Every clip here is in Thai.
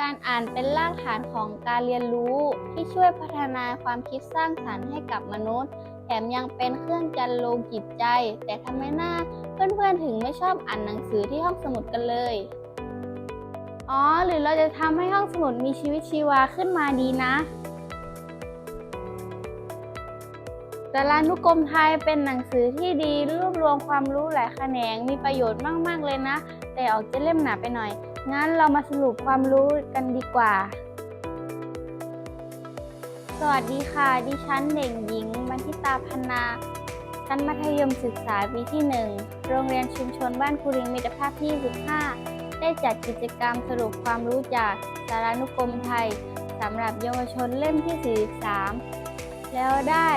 การอ่านเป็นรากฐานของการเรียนรู้ที่ช่วยพัฒนาความคิดสร้างสรรค์ให้กับมนุษย์ แถมยังเป็นเครื่องจันโลงจิตใจ แต่ทำไมหน้าเพื่อนๆถึงไม่ชอบอ่านหนังสือที่ห้องสมุดกันเลย อ๋อ หรือเราจะทำให้ห้องสมุดมีชีวิตชีวาขึ้นมาดีนะสารานุกรมไทยเป็นหนังสือที่ดีรวบรวมความรู้หลายแขนงมีประโยชน์มาก ๆ เลยนะ แต่ออกจะเล่มหนาไปหน่อย งั้นเรามาสรุปความรู้กันดีกว่า สวัสดีค่ะ ดิฉันเด็กหญิงบันทิตาพนนาชั้นมัธยมศึกษาปีที่ 1 โรงเรียนชุมชนบ้านคูริงมิตรภาพที่ 15 ได้จัดกิจกรรมสรุปความรู้จากสารานุกรมไทยสำหรับเยาวชนเล่มที่ 43 แล้วได้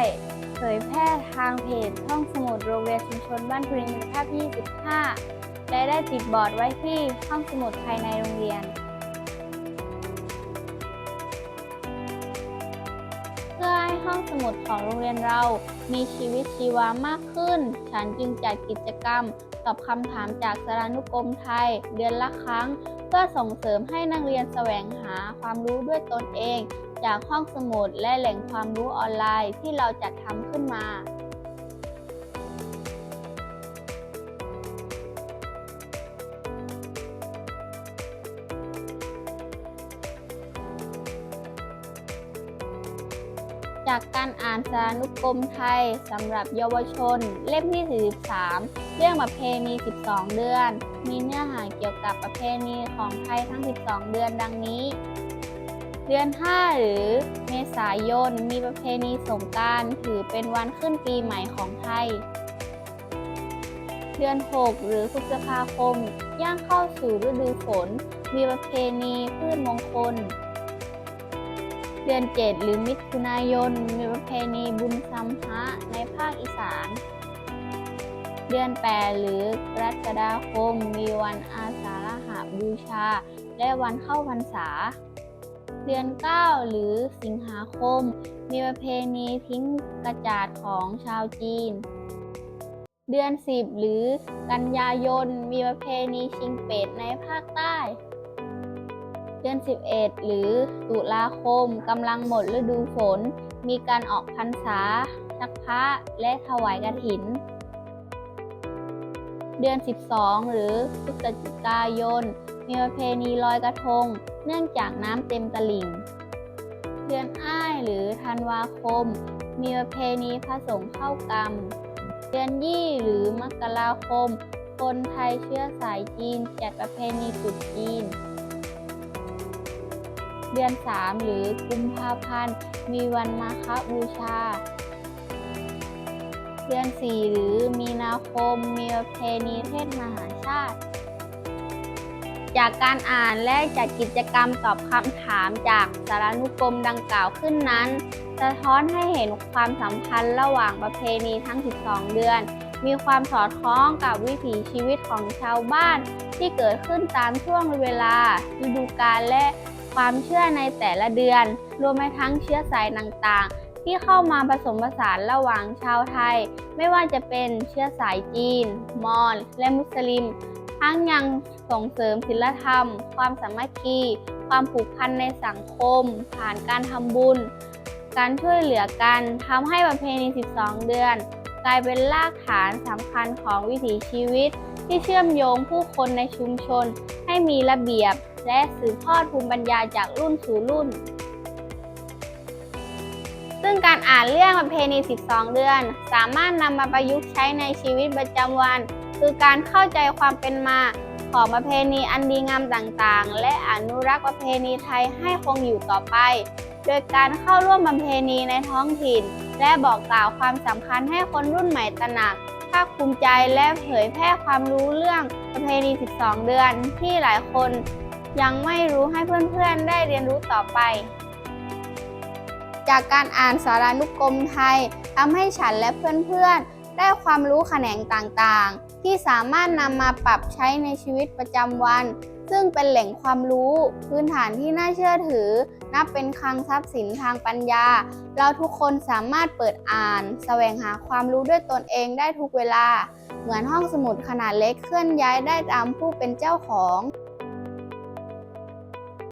เผยแพร่ทางเพจห้องสมุดโรงเรียนชุมชนบ้านคูริงมิตรภาพที่ 15 และได้ติดบอร์ดไว้ที่ห้องสมุดภายในโรงเรียน เพื่อให้ห้องสมุดของโรงเรียนเรา มีชีวิตชีวามากขึ้น ฉันจึงจัดกิจกรรม ตอบคำถามจากสารานุกรมไทย เดือนละครั้ง เพื่อส่งเสริมให้นักเรียนแสวงหาความรู้ด้วยตนเอง จากห้องสมุดและแหล่งความรู้ออนไลน์ที่เราจัดทำขึ้นมา จากการอ่านสารนุกรมไทยสำหรับเยาวชน เล่มที่ 43 เรื่องประเพณี 12 เดือน มีเนื้อหาเกี่ยวกับประเพณีของไทยทั้ง 12 เดือนดังนี้ เดือน 5 หรือเมษายน มีประเพณีสงกรารถือเป็นวันขึ้นปีใหม่ของไทย เดือน 6 หรือพฤษภาคม ย่างเข้าสู่ฤดูฝน มีประเพณีพืชมงคล ดือน7หรือมิถุนายน มีประเพณีบุญซัมฮะในภาคอีสาน เดือน8หรือกรกฎาคม มีวันอาสาฬหาบูชา และวันเข้าพรรษา เดือน9หรือสิงหาคม มีประเพณีทิ้งกระจาดของชาวจีน เดือน10หรือกันยายน มีประเพณีชิงเป็ดในภาคใต้ เดือน 11 หรือตุลาคมกำลังหมดฤดูฝน มีการออกพรรษาชักพระและถวายกฐิน เดือน 12 หรือพฤศจิกายน มีประเพณีลอยกระทง เนื่องจากน้ำเต็มตลิ่ง เดือนอ้ายหรือธันวาคม มีประเพณีพระสงฆ์เข้ากรรม เดือนยี่หรือมกราคม คนไทยเชื้อสายจีนจัดประเพณีตรุษจีน เดือน 3 หรือกุมภาพันธ์ มีวันมาฆบูชา เดือน 4 หรือมีนาคม มีประเพณีเทศมหาชาติ จากการอ่านและจัดกิจกรรมตอบคำถามจากสารานุกรมดังกล่าวขึ้นนั้น สะท้อนให้เห็นความสัมพันธ์ระหว่างประเพณีทั้ง 12 เดือน มีความสอดคล้องกับวิถีชีวิตของชาวบ้านที่เกิดขึ้นตามช่วงเวลาฤดูกาลและ ความเชื่อในแต่ละเดือน รวมไปทั้งเชื้อสายต่างๆ ที่เข้ามาผสมผสานระหว่างชาวไทย ไม่ว่าจะเป็นเชื้อสายจีน มอญและมุสลิม ทั้งยังส่งเสริมศิลธรรม ความสามัคคี ความผูกพันในสังคม ผ่านการทำบุญ การช่วยเหลือกันทำให้ประเพณี 12 เดือน กลายเป็นรากฐานสำคัญของวิถีชีวิต ที่เชื่อมโยงผู้คนในชุมชน ให้มีระเบียบ และสืบทอดภูมิปัญญาจากรุ่นสู่รุ่น ซึ่งการอ่านเรื่องประเพณี 12 เดือน สามารถนำมาประยุกต์ใช้ในชีวิตประจำวัน คือการเข้าใจความเป็นมา ของประเพณีอันดีงามต่างๆ และอนุรักษ์ประเพณีไทยให้คงอยู่ต่อไป โดยการเข้าร่วมประเพณีในท้องถิ่น และบอกกล่าวความสำคัญให้คนรุ่นใหม่ตระหนักภาคภูมิใจและเผยแพร่ความรู้เรื่องประเพณี 12 เดือน ที่หลายคนยังไม่รู้ให้เพื่อนๆ ได้เรียนรู้ต่อไป จากการอ่านสารานุกรมไทยทำให้ฉันและเพื่อนๆ ได้ความรู้แขนงต่างๆ ที่สามารถนำมาปรับใช้ในชีวิตประจำวัน ซึ่งเป็นแหล่งความรู้ พื้นฐานที่น่าเชื่อถือ นับเป็นคลังทรัพย์สินทางปัญญา เราทุกคนสามารถเปิดอ่าน แสวงหาความรู้ด้วยตนเองได้ทุกเวลา เหมือนห้องสมุดขนาดเล็กเคลื่อนย้ายได้ตามผู้เป็นเจ้าของ